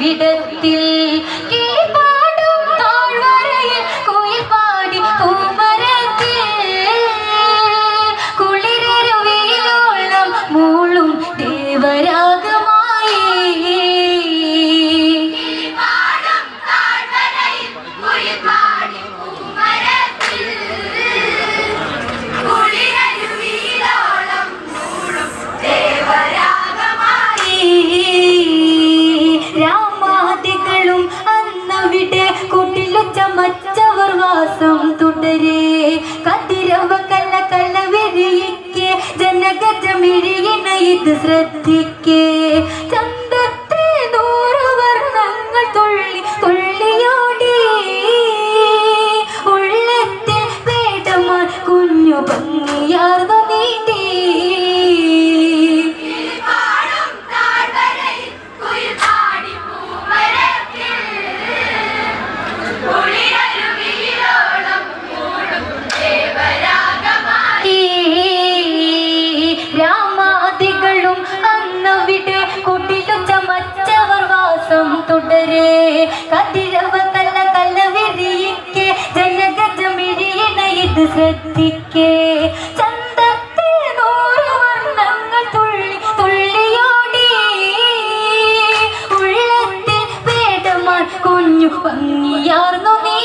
വിടത്തിൽ കുട്ടിലു ചമച്ചവർ വാസം തുടരെ. കതിരവ കല്ല വിരിയിക്കെ. ജനഗജമിഴിയണ ഇത് ശ്രദ്ധിക്കേ. ചന്തത്തെ നൂറ് വർണങ്ങൾ തുള്ളി തുള്ളിയോടി. ഉള്ളത്തിൽ വേടമാൻ കുഞ്ഞു ഭംഗിയാർന്നു ശ്രദ്ധിക്കേ ചന്തത്തെ നൂറ് വർണങ്ങൾ തുള്ളി തുള്ളിയോടി. ഉള്ളത്തിൽ വേദമാൻ കുഞ്ഞു ഭംഗിയാർന്നു നീ